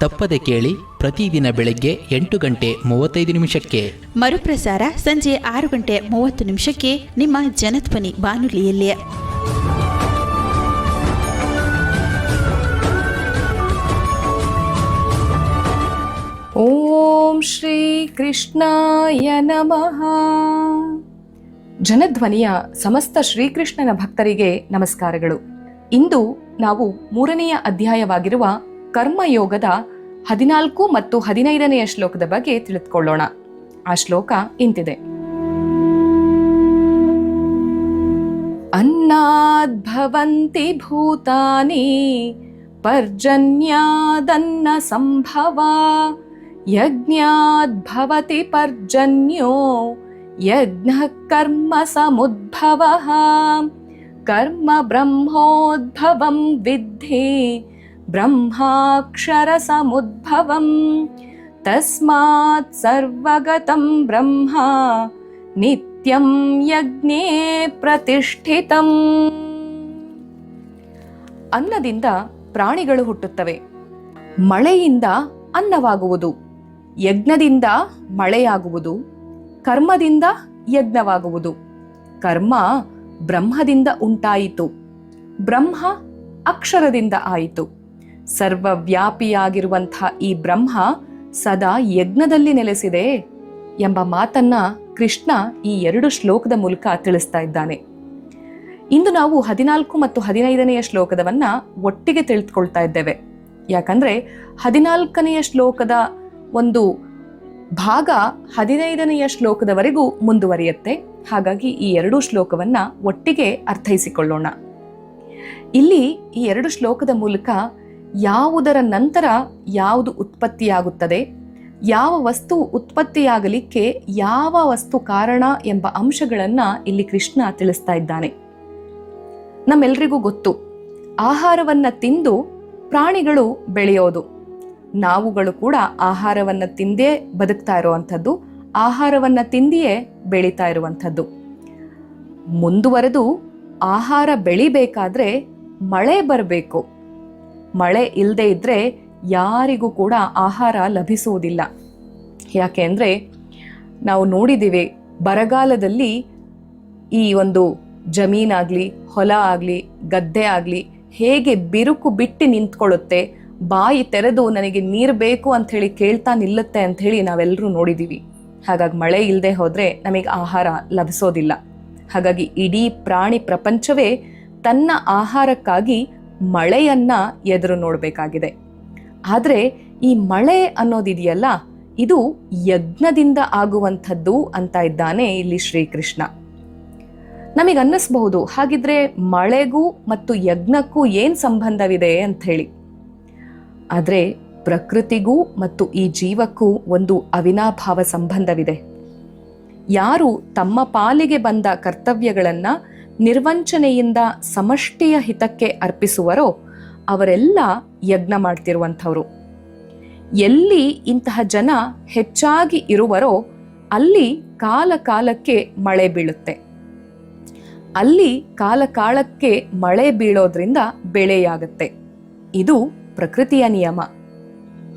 ತಪ್ಪದೆ ಕೇಳಿ ಪ್ರತಿದಿನ ಬೆಳಗ್ಗೆ ಎಂಟು ಗಂಟೆ ಮೂವತ್ತೈದು ನಿಮಿಷಕ್ಕೆ. ಮರುಪ್ರಸಾರ ಸಂಜೆ ಆರು ಗಂಟೆ ಮೂವತ್ತು ನಿಮಿಷಕ್ಕೆ ನಿಮ್ಮ ಜನಧ್ವನಿ ಬಾನುಲಿಯಲ್ಲಿ. ಓಂ ಶ್ರೀ ಕೃಷ್ಣಾಯ ನಮಃ. ಜನಧ್ವನಿಯ ಸಮಸ್ತ ಶ್ರೀಕೃಷ್ಣನ ಭಕ್ತರಿಗೆ ನಮಸ್ಕಾರಗಳು. ಇಂದು ನಾವು ಮೂರನೆಯ ಅಧ್ಯಾಯವಾಗಿರುವ ಕರ್ಮಯೋಗದ ಹದಿನಾಲ್ಕು ಮತ್ತು ಹದಿನೈದನೆಯ ಶ್ಲೋಕದ ಬಗ್ಗೆ ತಿಳಿದುಕೊಳ್ಳೋಣ. ಆ ಶ್ಲೋಕ ಇಂತಿದೆ. ಅನ್ನದ್ಭವಂತಿ ಭೂತಾನಿ, ಪರ್ಜನ್ಯಾದನ್ನ ಸಂಭವ, ಯಜ್ಞಾದ್ಭವತಿ ಪರ್ಜನ್ಯೋ ಯಜ್ಞ ಕರ್ಮ ಸಮುದ್ಭವ, ಕರ್ಮ ಬ್ರಹ್ಮೋದ್ಭವಂ ವಿದ್ಧಿ तस्मात् सर्वगतं ब्रह्मा नित्यं ಯಜ್ಞೇ ಪ್ರತಿಷ್ಠಿತಂ. ಅನ್ನದಿಂದ ಪ್ರಾಣಿಗಳು ಹುಟ್ಟುತ್ತವೆ. ಮಳೆಯಿಂದ ಅನ್ನವಾಗುವುದು. ಯಜ್ಞದಿಂದ ಮಳೆಯಾಗುವುದು. ಕರ್ಮದಿಂದ ಯಜ್ಞವಾಗುವುದು. ಕರ್ಮ ಬ್ರಹ್ಮದಿಂದ ಉಂಟಾಯಿತು. ಬ್ರಹ್ಮ ಅಕ್ಷರದಿಂದ ಆಯಿತು. ಸರ್ವವ್ಯಾಪಿಯಾಗಿರುವಂಥ ಈ ಬ್ರಹ್ಮ ಸದಾ ಯಜ್ಞದಲ್ಲಿ ನೆಲೆಸಿದೆ ಎಂಬ ಮಾತನ್ನ ಕೃಷ್ಣ ಈ ಎರಡು ಶ್ಲೋಕದ ಮೂಲಕ ತಿಳಿಸ್ತಾ ಇದ್ದಾನೆ. ಇಂದು ನಾವು ಹದಿನಾಲ್ಕು ಮತ್ತು ಹದಿನೈದನೆಯ ಶ್ಲೋಕದವನ್ನ ಒಟ್ಟಿಗೆ ತಿಳಿದುಕೊಳ್ತಾ ಇದ್ದೇವೆ. ಯಾಕಂದ್ರೆ ಹದಿನಾಲ್ಕನೆಯ ಶ್ಲೋಕದ ಒಂದು ಭಾಗ ಹದಿನೈದನೆಯ ಶ್ಲೋಕದವರೆಗೂ ಮುಂದುವರಿಯುತ್ತೆ. ಹಾಗಾಗಿ ಈ ಎರಡು ಶ್ಲೋಕವನ್ನ ಒಟ್ಟಿಗೆ ಅರ್ಥೈಸಿಕೊಳ್ಳೋಣ. ಇಲ್ಲಿ ಈ ಎರಡು ಶ್ಲೋಕದ ಮೂಲಕ ಯಾವುದರ ನಂತರ ಯಾವುದು ಉತ್ಪತ್ತಿಯಾಗುತ್ತದೆ, ಯಾವ ವಸ್ತು ಉತ್ಪತ್ತಿಯಾಗಲಿಕ್ಕೆ ಯಾವ ವಸ್ತು ಕಾರಣ ಎಂಬ ಅಂಶಗಳನ್ನು ಇಲ್ಲಿ ಕೃಷ್ಣ ತಿಳಿಸ್ತಾ ಇದ್ದಾನೆ. ನಮ್ಮೆಲ್ರಿಗೂ ಗೊತ್ತು, ಆಹಾರವನ್ನ ತಿಂದು ಪ್ರಾಣಿಗಳು ಬೆಳೆಯೋದು. ನಾವುಗಳು ಕೂಡ ಆಹಾರವನ್ನ ತಿಂದೇ ಬದುಕ್ತಾ ಇರುವಂಥದ್ದು, ಆಹಾರವನ್ನ ತಿಂದಿಯೇ ಬೆಳೀತಾ ಇರುವಂಥದ್ದು. ಮುಂದುವರೆದು ಆಹಾರ ಬೆಳಿಬೇಕಾದ್ರೆ ಮಳೆ ಬರಬೇಕು. ಮಳೆ ಇಲ್ಲದೆ ಇದ್ದರೆ ಯಾರಿಗೂ ಕೂಡ ಆಹಾರ ಲಭಿಸುವುದಿಲ್ಲ ಯಾಕೆ ಅಂದರೆ ನಾವು ನೋಡಿದ್ದೀವಿ ಬರಗಾಲದಲ್ಲಿ ಈ ಒಂದು ಜಮೀನಾಗಲಿ ಹೊಲ ಆಗಲಿ, ಗದ್ದೆ ಆಗಲಿ ಹೇಗೆ ಬಿರುಕು ಬಿಟ್ಟು ನಿಂತ್ಕೊಳ್ಳುತ್ತೆ, ಬಾಯಿ ತೆರೆದು ನನಗೆ ನೀರು ಬೇಕು ಅಂಥೇಳಿ ಕೇಳ್ತಾ ನಿಲ್ಲುತ್ತೆ ಅಂಥೇಳಿ ನಾವೆಲ್ಲರೂ ನೋಡಿದ್ದೀವಿ. ಹಾಗಾಗಿ ಮಳೆ ಇಲ್ಲದೆ ಹೋದರೆ ನಮಗೆ ಆಹಾರ ಲಭಿಸೋದಿಲ್ಲ. ಹಾಗಾಗಿ ಇಡೀ ಪ್ರಾಣಿ ಪ್ರಪಂಚವೇ ತನ್ನ ಆಹಾರಕ್ಕಾಗಿ ಮಳೆಯನ್ನ ಎದುರು ನೋಡಬೇಕಾಗಿದೆ. ಆದರೆ ಈ ಮಳೆ ಅನ್ನೋದಿದೆಯಲ್ಲ, ಇದು ಯಜ್ಞದಿಂದ ಆಗುವಂಥದ್ದು ಅಂತ ಇದ್ದಾನೆ ಇಲ್ಲಿ ಶ್ರೀಕೃಷ್ಣ. ನಮಗೆ ಅನ್ನಿಸ್ಬಹುದು, ಹಾಗಿದ್ರೆ ಮಳೆಗೂ ಮತ್ತು ಯಜ್ಞಕ್ಕೂ ಏನು ಸಂಬಂಧವಿದೆ ಅಂತ ಹೇಳಿ. ಆದರೆ ಪ್ರಕೃತಿಗೂ ಮತ್ತು ಈ ಜೀವಕ್ಕೂ ಒಂದು ಅವಿನಾಭಾವ ಸಂಬಂಧವಿದೆ. ಯಾರು ತಮ್ಮ ಪಾಲಿಗೆ ಬಂದ ಕರ್ತವ್ಯಗಳನ್ನ ನಿರ್ವಂಚನೆಯಿಂದ ಸಮಷ್ಟಿಯ ಹಿತಕ್ಕೆ ಅರ್ಪಿಸುವರೋ ಅವರೆಲ್ಲ ಯಜ್ಞ ಮಾಡ್ತಿರುವಂಥವ್ರು. ಎಲ್ಲಿ ಇಂತಹ ಜನ ಹೆಚ್ಚಾಗಿ ಇರುವರೋ ಅಲ್ಲಿ ಕಾಲ ಕಾಲಕ್ಕೆ ಮಳೆ ಬೀಳುತ್ತೆ. ಅಲ್ಲಿ ಕಾಲ ಕಾಲಕ್ಕೆ ಮಳೆ ಬೀಳೋದ್ರಿಂದ ಬೆಳೆಯಾಗುತ್ತೆ. ಇದು ಪ್ರಕೃತಿಯ ನಿಯಮ.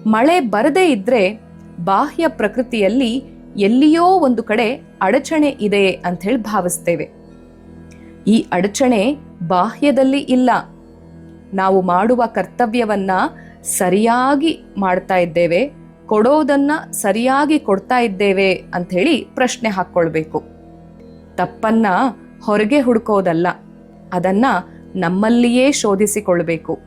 ಮಳೆ ಬರದೇ ಇದ್ರೆ ಬಾಹ್ಯ ಪ್ರಕೃತಿಯಲ್ಲಿ ಎಲ್ಲಿಯೋ ಒಂದು ಕಡೆ ಅಡಚಣೆ ಇದೆ ಅಂತ ಹೇಳಿ ಭಾವಿಸ್ತೇವೆ. ಈ ಅಡಚಣೆ ಬಾಹ್ಯದಲ್ಲಿ ಇಲ್ಲ. ನಾವು ಮಾಡುವ ಕರ್ತವ್ಯವನ್ನ ಸರಿಯಾಗಿ ಮಾಡ್ತಾ ಇದ್ದೇವೆ, ಕೊಡೋದನ್ನ ಸರಿಯಾಗಿ ಕೊಡ್ತಾ ಇದ್ದೇವೆ ಅಂತ ಹೇಳಿ ಪ್ರಶ್ನೆ ಹಾಕ್ಕೊಳ್ಬೇಕು. ತಪ್ಪನ್ನ ಹೊರಗೆ ಹುಡುಕೋದಲ್ಲ, ಅದನ್ನ ನಮ್ಮಲ್ಲಿಯೇ ಶೋಧಿಸಿಕೊಳ್ಬೇಕು.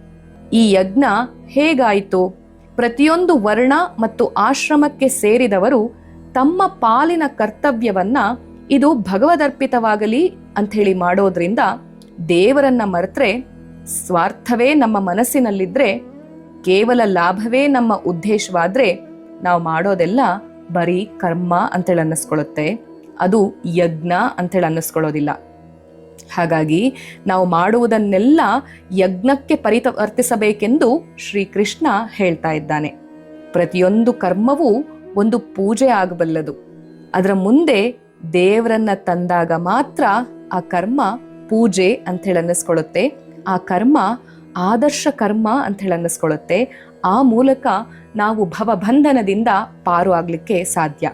ಈ ಯಜ್ಞ ಹೇಗಾಯಿತು? ಪ್ರತಿಯೊಂದು ವರ್ಣ ಮತ್ತು ಆಶ್ರಮಕ್ಕೆ ಸೇರಿದವರು ತಮ್ಮ ಪಾಲಿನ ಕರ್ತವ್ಯವನ್ನ ಇದು ಭಗವದರ್ಪಿತವಾಗಲಿ ಅಂಥೇಳಿ ಮಾಡೋದ್ರಿಂದ ದೇವರನ್ನ ಮರೆತ್ರೆ ಸ್ವಾರ್ಥವೇ ನಮ್ಮ ಮನಸ್ಸಿನಲ್ಲಿದ್ರೆ ಕೇವಲ ಲಾಭವೇ ನಮ್ಮ ಉದ್ದೇಶವಾದ್ರೆ ನಾವು ಮಾಡೋದೆಲ್ಲ ಬರೀ ಕರ್ಮ ಅಂತೇಳಿ ಅನ್ನಿಸ್ಕೊಳ್ಳುತ್ತೆ. ಅದು ಯಜ್ಞ ಅಂತೇಳಿ ಅನ್ನಿಸ್ಕೊಳ್ಳೋದಿಲ್ಲ. ಹಾಗಾಗಿ ನಾವು ಮಾಡುವುದನ್ನೆಲ್ಲ ಯಜ್ಞಕ್ಕೆ ಪರಿವರ್ತಿಸಬೇಕೆಂದು ಶ್ರೀಕೃಷ್ಣ ಹೇಳ್ತಾ ಇದ್ದಾನೆ. ಪ್ರತಿಯೊಂದು ಕರ್ಮವೂ ಒಂದು ಪೂಜೆ ಆಗಬಲ್ಲದು. ಅದರ ಮುಂದೆ ದೇವರನ್ನ ತಂದಾಗ ಮಾತ್ರ ಆ ಕರ್ಮ ಪೂಜೆ ಅಂತ ಹೇಳಿ ಅನ್ನಿಸ್ಕೊಳ್ಳುತ್ತೆ. ಆ ಕರ್ಮ ಆದರ್ಶ ಕರ್ಮ ಅಂತ ಹೇಳಿ ಅನ್ನಿಸ್ಕೊಳ್ಳುತ್ತೆ. ಆ ಮೂಲಕ ನಾವು ಭವಬಂಧನದಿಂದ ಪಾರು ಆಗಲಿಕ್ಕೆ ಸಾಧ್ಯ.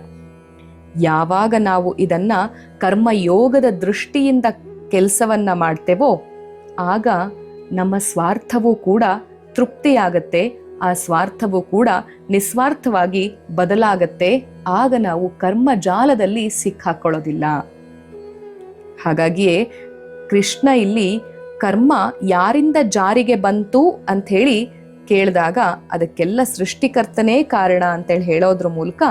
ಯಾವಾಗ ನಾವು ಇದನ್ನ ಕರ್ಮಯೋಗದ ದೃಷ್ಟಿಯಿಂದ ಕೆಲಸವನ್ನ ಮಾಡ್ತೇವೋ, ಆಗ ನಮ್ಮ ಸ್ವಾರ್ಥವೂ ಕೂಡ ತೃಪ್ತಿಯಾಗತ್ತೆ. ಆ ಸ್ವಾರ್ಥವೂ ಕೂಡ ನಿಸ್ವಾರ್ಥವಾಗಿ ಬದಲಾಗತ್ತೆ. ಆಗ ನಾವು ಕರ್ಮ ಜಾಲದಲ್ಲಿ ಸಿಕ್ಕಾಕೊಳ್ಳೋದಿಲ್ಲ. ಹಾಗಾಗಿಯೇ ಕೃಷ್ಣ ಇಲ್ಲಿ ಕರ್ಮ ಯಾರಿಂದ ಜಾರಿಗೆ ಬಂತು ಅಂತ ಹೇಳಿ ಕೇಳಿದಾಗ ಅದಕ್ಕೆಲ್ಲ ಸೃಷ್ಟಿಕರ್ತನೇ ಕಾರಣ ಅಂತೇಳಿ ಹೇಳೋದ್ರ ಮೂಲಕ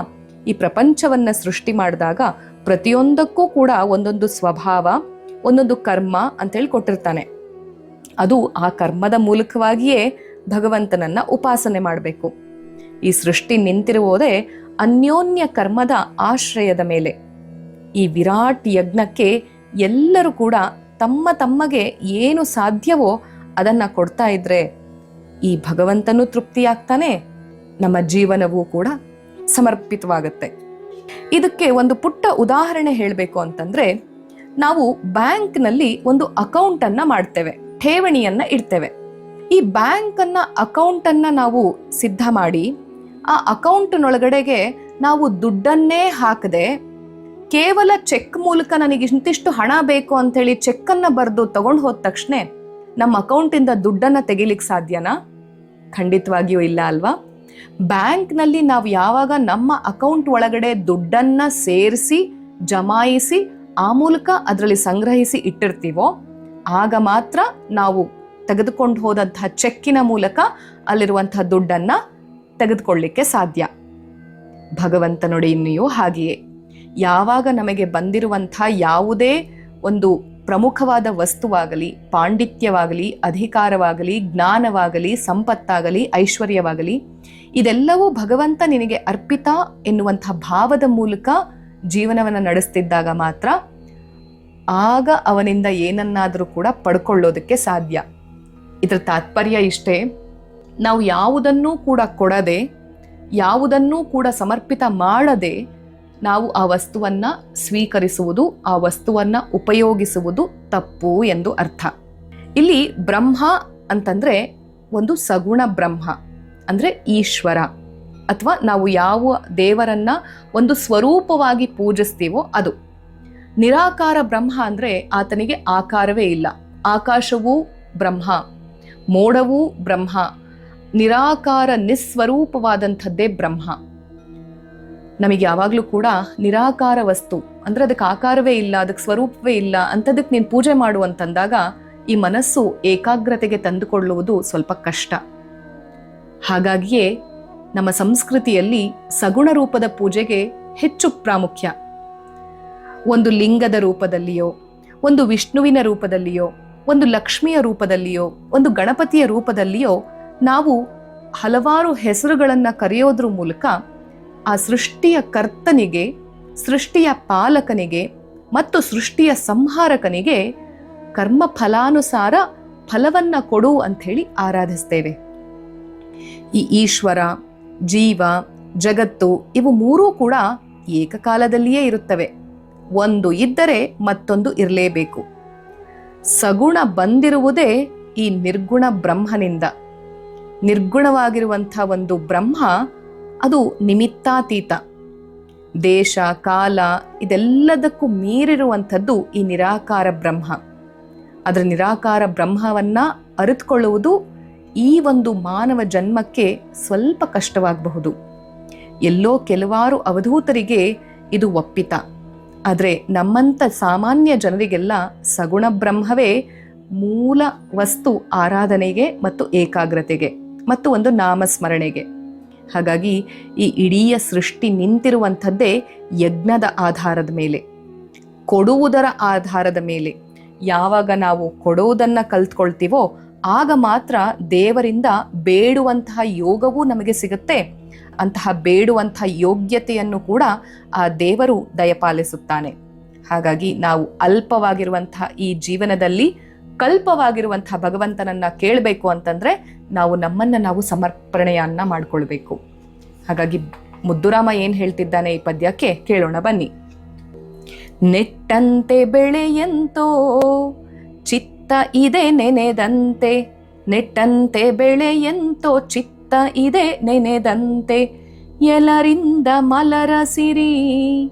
ಈ ಪ್ರಪಂಚವನ್ನು ಸೃಷ್ಟಿ ಮಾಡಿದಾಗ ಪ್ರತಿಯೊಂದಕ್ಕೂ ಕೂಡ ಒಂದೊಂದು ಸ್ವಭಾವ, ಒಂದೊಂದು ಕರ್ಮ ಅಂತೇಳಿ ಕೊಟ್ಟಿರ್ತಾನೆ. ಅದು ಆ ಕರ್ಮದ ಮೂಲಕವಾಗಿಯೇ ಭಗವಂತನನ್ನ ಉಪಾಸನೆ ಮಾಡಬೇಕು. ಈ ಸೃಷ್ಟಿ ನಿಂತಿರುವುದೇ ಅನ್ಯೋನ್ಯ ಕರ್ಮದ ಆಶ್ರಯದ ಮೇಲೆ. ಈ ವಿರಾಟ್ ಯಜ್ಞಕ್ಕೆ ಎಲ್ಲರೂ ಕೂಡ ತಮ್ಮ ತಮ್ಮಗೆ ಏನು ಸಾಧ್ಯವೋ ಅದನ್ನ ಕೊಡ್ತಾ ಇದ್ರೆ ಈ ಭಗವಂತನು ತೃಪ್ತಿಯಾಗ್ತಾನೆ, ನಮ್ಮ ಜೀವನವೂ ಕೂಡ ಸಮರ್ಪಿತವಾಗುತ್ತೆ. ಇದಕ್ಕೆ ಒಂದು ಪುಟ್ಟ ಉದಾಹರಣೆ ಹೇಳಬೇಕು ಅಂತಂದ್ರೆ, ನಾವು ಬ್ಯಾಂಕ್ನಲ್ಲಿ ಒಂದು ಅಕೌಂಟನ್ನು ಮಾಡ್ತೇವೆ, ಠೇವಣಿಯನ್ನ ಇಡ್ತೇವೆ. ಈ ಬ್ಯಾಂಕ್ ಅನ್ನ ಅಕೌಂಟ್ ಅನ್ನ ನಾವು ಸಿದ್ಧ ಮಾಡಿ, ಆ ಅಕೌಂಟ್ನೊಳಗಡೆಗೆ ನಾವು ದುಡ್ಡನ್ನೇ ಹಾಕದೆ, ಕೇವಲ ಚೆಕ್ ಮೂಲಕ ನನಗೆ ಇಂತಿಷ್ಟು ಹಣ ಬೇಕು ಅಂತೇಳಿ ಚೆಕ್ಕನ್ನು ಬರೆದು ತಗೊಂಡು ಹೋದ ತಕ್ಷಣ ನಮ್ಮ ಅಕೌಂಟಿಂದ ದುಡ್ಡನ್ನ ತೆಗಿಲಿಕ್ಕೆ ಸಾಧ್ಯನಾ? ಖಂಡಿತವಾಗಿಯೂ ಇಲ್ಲ ಅಲ್ವಾ? ಬ್ಯಾಂಕ್ನಲ್ಲಿ ನಾವು ಯಾವಾಗ ನಮ್ಮ ಅಕೌಂಟ್ ಒಳಗಡೆ ದುಡ್ಡನ್ನ ಸೇರಿಸಿ, ಜಮಾಯಿಸಿ, ಆ ಮೂಲಕ ಅದರಲ್ಲಿ ಸಂಗ್ರಹಿಸಿ ಇಟ್ಟಿರ್ತೀವೋ, ಆಗ ಮಾತ್ರ ನಾವು ತೆಗೆದುಕೊಂಡು ಹೋದಂತಹ ಚೆಕ್ಕಿನ ಮೂಲಕ ಅಲ್ಲಿರುವಂತಹ ದುಡ್ಡನ್ನು ತೆಗೆದುಕೊಳ್ಳಿಕ್ಕೆ ಸಾಧ್ಯ. ಭಗವಂತ ನುಡಿಯೂ ಹಾಗೆಯೇ. ಯಾವಾಗ ನಮಗೆ ಬಂದಿರುವಂಥ ಯಾವುದೇ ಒಂದು ಪ್ರಮುಖವಾದ ವಸ್ತುವಾಗಲಿ, ಪಾಂಡಿತ್ಯವಾಗಲಿ, ಅಧಿಕಾರವಾಗಲಿ, ಜ್ಞಾನವಾಗಲಿ, ಸಂಪತ್ತಾಗಲಿ, ಐಶ್ವರ್ಯವಾಗಲಿ, ಇದೆಲ್ಲವೂ ಭಗವಂತ ನಿನಗೆ ಅರ್ಪಿತ ಎನ್ನುವಂಥ ಭಾವದ ಮೂಲಕ ಜೀವನವನ್ನು ನಡೆಸ್ತಿದ್ದಾಗ ಮಾತ್ರ ಆಗ ಅವನಿಂದ ಏನನ್ನಾದರೂ ಕೂಡ ಪಡ್ಕೊಳ್ಳೋದಕ್ಕೆ ಸಾಧ್ಯ. ಇದರ ತಾತ್ಪರ್ಯ ಇಷ್ಟೇ. ನಾವು ಯಾವುದನ್ನೂ ಕೂಡ ಕೊಡದೆ, ಯಾವುದನ್ನೂ ಕೂಡ ಸಮರ್ಪಿತ ಮಾಡದೆ ನಾವು ಆ ವಸ್ತುವನ್ನು ಸ್ವೀಕರಿಸುವುದು, ಆ ವಸ್ತುವನ್ನು ಉಪಯೋಗಿಸುವುದು ತಪ್ಪು ಎಂದು ಅರ್ಥ. ಇಲ್ಲಿ ಬ್ರಹ್ಮ ಅಂತಂದರೆ ಒಂದು ಸಗುಣ ಬ್ರಹ್ಮ, ಅಂದರೆ ಈಶ್ವರ. ಅಥವಾ ನಾವು ಯಾವ ದೇವರನ್ನ ಒಂದು ಸ್ವರೂಪವಾಗಿ ಪೂಜಿಸ್ತೀವೋ ಅದು. ನಿರಾಕಾರ ಬ್ರಹ್ಮ ಅಂದರೆ ಆತನಿಗೆ ಆಕಾರವೇ ಇಲ್ಲ. ಆಕಾಶವೂ ಬ್ರಹ್ಮ. ಮೋಡವೂ ಬ್ರಹ್ಮ, ನಿರಾಕಾರ ನಿಸ್ವರೂಪವಾದಂಥದ್ದೇ ಬ್ರಹ್ಮ. ನಮಗೆ ಯಾವಾಗಲೂ ಕೂಡ ನಿರಾಕಾರ ವಸ್ತು, ಅಂದರೆ ಅದಕ್ಕೆ ಆಕಾರವೇ ಇಲ್ಲ, ಅದಕ್ಕೆ ಸ್ವರೂಪವೇ ಇಲ್ಲ ಅಂಥದಕ್ಕೆ ನೀನು ಪೂಜೆ ಮಾಡು ಅಂತಂದಾಗ ಈ ಮನಸ್ಸು ಏಕಾಗ್ರತೆಗೆ ತಂದುಕೊಳ್ಳುವುದು ಸ್ವಲ್ಪ ಕಷ್ಟ. ಹಾಗಾಗಿಯೇ ನಮ್ಮ ಸಂಸ್ಕೃತಿಯಲ್ಲಿ ಸಗುಣ ರೂಪದ ಪೂಜೆಗೆ ಹೆಚ್ಚು ಪ್ರಾಮುಖ್ಯ. ಒಂದು ಲಿಂಗದ ರೂಪದಲ್ಲಿಯೋ, ಒಂದು ವಿಷ್ಣುವಿನ ರೂಪದಲ್ಲಿಯೋ ಒಂದು ಲಕ್ಷ್ಮಿಯ ರೂಪದಲ್ಲಿಯೋ, ಒಂದು ಗಣಪತಿಯ ರೂಪದಲ್ಲಿಯೋ ನಾವು ಹಲವಾರು ಹೆಸರುಗಳನ್ನು ಕರೆಯೋದ್ರ ಮೂಲಕ ಆ ಸೃಷ್ಟಿಯ ಕರ್ತನಿಗೆ, ಸೃಷ್ಟಿಯ ಪಾಲಕನಿಗೆ ಮತ್ತು ಸೃಷ್ಟಿಯ ಸಂಹಾರಕನಿಗೆ ಕರ್ಮ ಫಲಾನುಸಾರ ಫಲವನ್ನ ಕೊಡು ಅಂಥೇಳಿ ಆರಾಧಿಸ್ತೇವೆ. ಈ ಈಶ್ವರ, ಜೀವ, ಜಗತ್ತು ಇವು ಮೂರೂ ಕೂಡ ಏಕಕಾಲದಲ್ಲಿಯೇ ಇರುತ್ತವೆ. ಒಂದು ಇದ್ದರೆ ಮತ್ತೊಂದು ಇರಲೇಬೇಕು. ಸಗುಣ ಬಂದಿರುವುದೇ ಈ ನಿರ್ಗುಣ ಬ್ರಹ್ಮನಿಂದ. ನಿರ್ಗುಣವಾಗಿರುವಂಥ ಒಂದು ಬ್ರಹ್ಮ ಅದು ನಿಮಿತ್ತಾತೀತ. ದೇಶ, ಕಾಲ ಇದೆಲ್ಲದಕ್ಕೂ ಮೀರಿರುವಂಥದ್ದು ಈ ನಿರಾಕಾರ ಬ್ರಹ್ಮ. ಅದರ ನಿರಾಕಾರ ಬ್ರಹ್ಮವನ್ನ ಅರಿತುಕೊಳ್ಳುವುದು ಈ ಒಂದು ಮಾನವ ಜನ್ಮಕ್ಕೆ ಸ್ವಲ್ಪ ಕಷ್ಟವಾಗಬಹುದು. ಎಲ್ಲೋ ಕೆಲವಾರು ಅವಧೂತರಿಗೆ ಇದು ಒಪ್ಪಿತ. ಆದರೆ ನಮ್ಮಂಥ ಸಾಮಾನ್ಯ ಜನರಿಗೆಲ್ಲ ಸಗುಣ ಬ್ರಹ್ಮವೇ ಮೂಲ ವಸ್ತು ಆರಾಧನೆಗೆ ಮತ್ತು ಏಕಾಗ್ರತೆಗೆ ಮತ್ತು ಒಂದು ನಾಮಸ್ಮರಣೆಗೆ. ಹಾಗಾಗಿ ಈ ಇಡೀ ಸೃಷ್ಟಿ ನಿಂತಿರುವಂಥದ್ದೇ ಯಜ್ಞದ ಆಧಾರದ ಮೇಲೆ. ಕೊಡುವುದರ ಆಧಾರದ ಮೇಲೆ. ಯಾವಾಗ ನಾವು ಕೊಡುವುದನ್ನು ಕಲ್ತ್ಕೊಳ್ತೀವೋ ಆಗ ಮಾತ್ರ ದೇವರಿಂದ ಬೇಡುವಂತಹ ಯೋಗವೂ ನಮಗೆ ಸಿಗುತ್ತೆ. ಅಂತಹ ಬೇಡುವಂತಹ ಯೋಗ್ಯತೆಯನ್ನು ಕೂಡ ಆ ದೇವರು ದಯಪಾಲಿಸುತ್ತಾನೆ. ಹಾಗಾಗಿ ನಾವು ಅಲ್ಪವಾಗಿರುವಂತಹ ಈ ಜೀವನದಲ್ಲಿ ಕಲ್ಪವಾಗಿರುವಂತಹ ಭಗವಂತನನ್ನ ಕೇಳಬೇಕು ಅಂತಂದ್ರೆ ನಾವು ನಮ್ಮನ್ನ ನಾವು ಸಮರ್ಪಣೆಯನ್ನ ಮಾಡ್ಕೊಳ್ಬೇಕು. ಹಾಗಾಗಿ ಮುದ್ದುರಾಮ ಏನ್ ಹೇಳ್ತಿದ್ದಾನೆ ಈ ಪದ್ಯಕ್ಕೆ ಕೇಳೋಣ ಬನ್ನಿ. ನೆಟ್ಟಂತೆ ಬೆಳೆಯಂತೋ ಚಿತ್ತ ಇದೆ ನೆನೆದಂತೆ, ನೆಟ್ಟಂತೆ ಬೆಳೆಯಂತೋ ಚಿತ್ತ ಇದೆ ನೆನೆದಂತೆ. ಎಲರಿಂದ ಮಲರ ಸಿರಿ,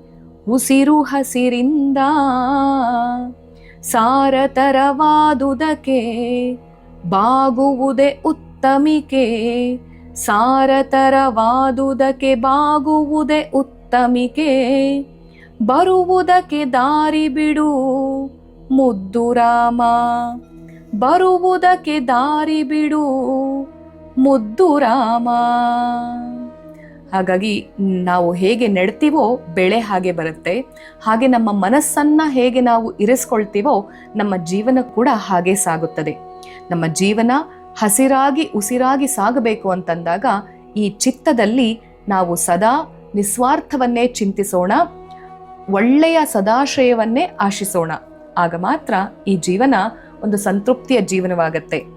ಉಸಿರು ಹಸಿರಿಂದ. ಸಾರತರವಾದುದಕ್ಕೆ ಬಾಗುವುದೇ ಉತ್ತಮಿಕೆ. ಸಾರತರವಾದುದಕ್ಕೆ ಬಾಗುವುದೇ ಉತ್ತಮಿಕೆ. ಬರುವುದಕ್ಕೆ ದಾರಿ ಬಿಡು, ಮುದ್ದು ರಾಮ. ಬರುವುದಕ್ಕೆ ದಾರಿ ಬಿಡು ಮುದ್ದು ರಾಮ. ಹಾಗಾಗಿ ನಾವು ಹೇಗೆ ನೆಡ್ತೀವೋ ಬೆಳೆ ಹಾಗೆ ಬರುತ್ತೆ. ಹಾಗೆ ನಮ್ಮ ಮನಸ್ಸನ್ನ ಹೇಗೆ ನಾವು ಇರಿಸ್ಕೊಳ್ತೀವೋ ನಮ್ಮ ಜೀವನ ಕೂಡ ಹಾಗೆ ಸಾಗುತ್ತದೆ. ನಮ್ಮ ಜೀವನ ಹಸಿರಾಗಿ ಉಸಿರಾಗಿ ಸಾಗಬೇಕು ಅಂತಂದಾಗ ಈ ಚಿತ್ತದಲ್ಲಿ ನಾವು ಸದಾ ನಿಸ್ವಾರ್ಥವನ್ನೇ ಚಿಂತಿಸೋಣ. ಒಳ್ಳೆಯ ಸದಾಶ್ರಯವನ್ನೇ ಆಶಿಸೋಣ. ಆಗ ಮಾತ್ರ ಈ ಜೀವನ ಒಂದು ಸಂತೃಪ್ತಿಯ ಜೀವನವಾಗತ್ತೆ.